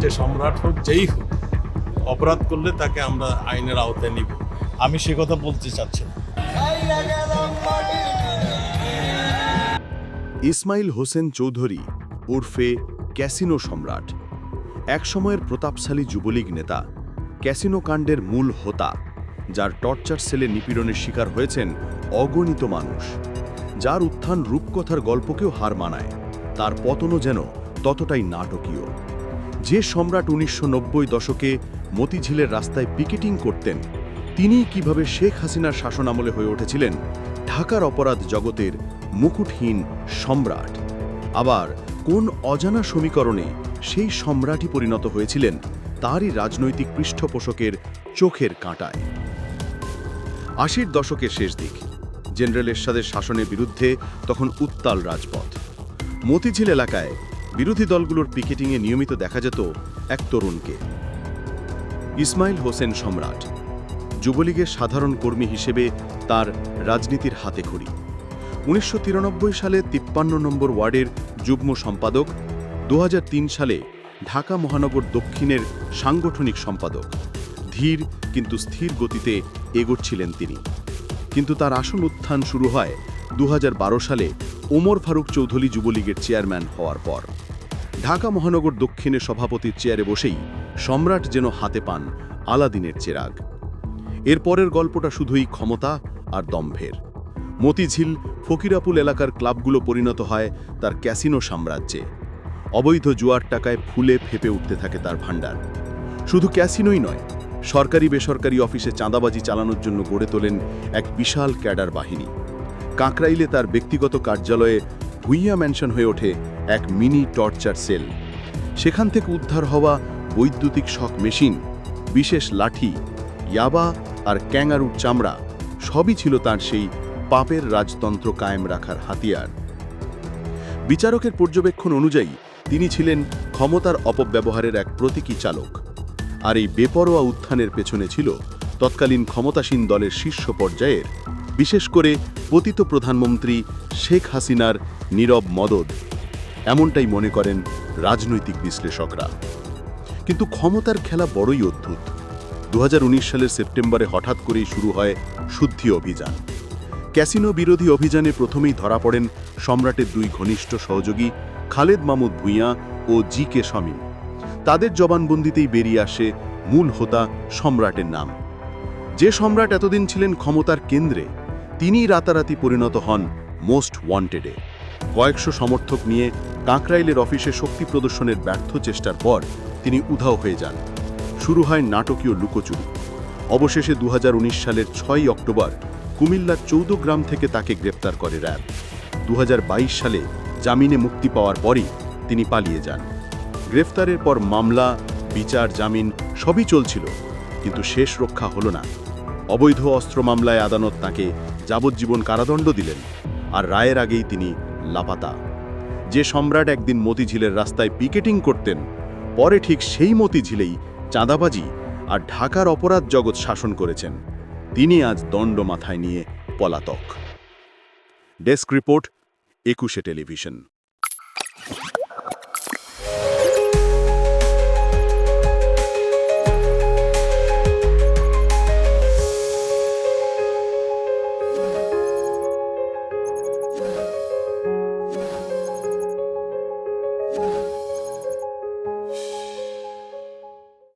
চারটে সম্রাট হোক, যেই হোক, অপরাধ করলে তাকে আমরা আইনের আওতায় নিব। আমি সে কথা বলতে চাচ্ছি ইসমাইল হোসেন চৌধুরী ওরফে ক্যাসিনো সম্রাট, একসময়ের প্রতাপশালী যুবলীগ নেতা, ক্যাসিনো কাণ্ডের মূল হোতা, যার টর্চার সেলে নিপীড়নের শিকার হয়েছেন অগণিত মানুষ। যার উত্থান রূপকথার গল্পকেও হার মানায়, তার পতনও যেন ততটাই নাটকীয়। যে সম্রাট উনিশশো নব্বই দশকে মতিঝিলের রাস্তায় পিকেটিং করতেন, তিনিই কীভাবে শেখ হাসিনার শাসনামলে হয়ে উঠেছিলেন ঢাকার অপরাধ জগতের মুকুটহীন সম্রাট। আবার কোন অজানা সমীকরণে সেই সম্রাটই পরিণত হয়েছিলেন, তারই রাজনৈতিক পৃষ্ঠপোষকের চোখের কাঁটায়। আশির দশকের শেষ দিক, জেনারেল এরশাদের শাসনের বিরুদ্ধে তখন উত্তাল রাজপথ। মতিঝিল এলাকায় বিরোধী দলগুলোর পিকেটিংয়ে নিয়মিত দেখা যেত এক তরুণকে। ইসমাইল হোসেন সম্রাট, যুবলীগের সাধারণ কর্মী হিসেবে তার রাজনীতির হাতে খড়ি। উনিশশো তিরানব্বই সালে তিপ্পান্ন নম্বর ওয়ার্ডের যুগ্ম সম্পাদক দু হাজার তিন সালে ঢাকা মহানগর দক্ষিণের সাংগঠনিক সম্পাদক। ধীর কিন্তু স্থির গতিতে এগোচ্ছিলেন তিনি। কিন্তু তার আসন উত্থান শুরু হয় দু হাজার বারো সালে ওমর ফারুক চৌধুরী যুবলীগের চেয়ারম্যান হওয়ার পর। ঢাকা মহানগর দক্ষিণে সভাপতির চেয়ারে বসেই সম্রাট যেন হাতে পান আলাদিনের চেরাগ। এর পরের গল্পটা শুধুই ক্ষমতা আর দম্ভের। মতিঝিল, ফকিরাপুল এলাকার ক্লাবগুলো পরিণত হয় তার ক্যাসিনো সাম্রাজ্যে। অবৈধ জুয়ার টাকায় ফুলে ফেপে উঠতে থাকে তার ভাণ্ডার। শুধু ক্যাসিনোই নয় সরকারি বেসরকারি অফিসে চাঁদাবাজি চালানোর জন্য গড়ে তোলেন এক বিশাল ক্যাডার বাহিনী। কাকরাইলে তার ব্যক্তিগত কার্যালয়ে ভুইয়া ম্যানশন হয়ে ওঠে এক মিনি টর্চার সেল। সেখান থেকে উদ্ধার হওয়া বৈদ্যুতিক শক মেশিন, বিশেষ লাঠি, ইয়াবা আর ক্যাঙ্গারুর চামড়া, সবই ছিল তার সেই পাপের রাজতন্ত্র কায়েম রাখার হাতিয়ার। বিচারকের পর্যবেক্ষণ অনুযায়ী তিনি ছিলেন ক্ষমতার অপব্যবহারের এক প্রতীকী চালক। আর এই বেপরোয়া উত্থানের পেছনে ছিল তৎকালীন ক্ষমতাসীন দলের শীর্ষ পর্যায়ের বিশেষ করে পতিত প্রধানমন্ত্রী শেখ হাসিনার নীরব মদদ এমনটাই মনে করেন রাজনৈতিক বিশ্লেষকরা। কিন্তু ক্ষমতার খেলা বড়ই অদ্ভুত। দু হাজার উনিশ সালের সেপ্টেম্বরে হঠাৎ করেই শুরু হয় শুদ্ধি অভিযান। ক্যাসিনো বিরোধী অভিযানে প্রথমেই ধরা পড়েন সম্রাটের দুই ঘনিষ্ঠ সহযোগী খালেদ মামুদ ভূঁইয়া ও জি কে শামীম। তাদের জবানবন্দিতেই বেরিয়ে আসে মূল হোতা সম্রাটের নাম। যে সম্রাট এতদিন ছিলেন ক্ষমতার কেন্দ্রে তিনিই রাতারাতি পরিণত হন মোস্ট ওয়ান্টেডে। কয়েকশো সমর্থক নিয়ে কাঁকরাইলের অফিসে শক্তি প্রদর্শনের ব্যর্থ চেষ্টার পর তিনি উধাও হয়ে যান। শুরু হয় নাটকীয় লুকোচুরি। অবশেষে দু হাজার উনিশ সালের ছয়ই অক্টোবর কুমিল্লার চৌদ্দ গ্রাম থেকে তাকে গ্রেপ্তার করে র্যাব। দু হাজার বাইশ সালে জামিনে মুক্তি পাওয়ার পরই তিনি পালিয়ে যান। গ্রেফতারের পর মামলা, বিচার, জামিন সবই চলছিল, কিন্তু শেষ রক্ষা হলো না। অবৈধ অস্ত্র মামলায় আদালত তাকে যাবজ্জীবন কারাদণ্ড দিলেন আর রায়ের আগেই তিনি লাপাতা। যে সম্রাট একদিন মতিঝিলের রাস্তায় পিকেটিং করতেন, পরে ঠিক সেই মতিঝিলেই চাঁদাবাজি আর ঢাকার অপরাধ জগৎ শাসন করেছেন। তিনি আজ দণ্ড মাথায় নিয়ে পলাতক। Desk report, Ekushey television.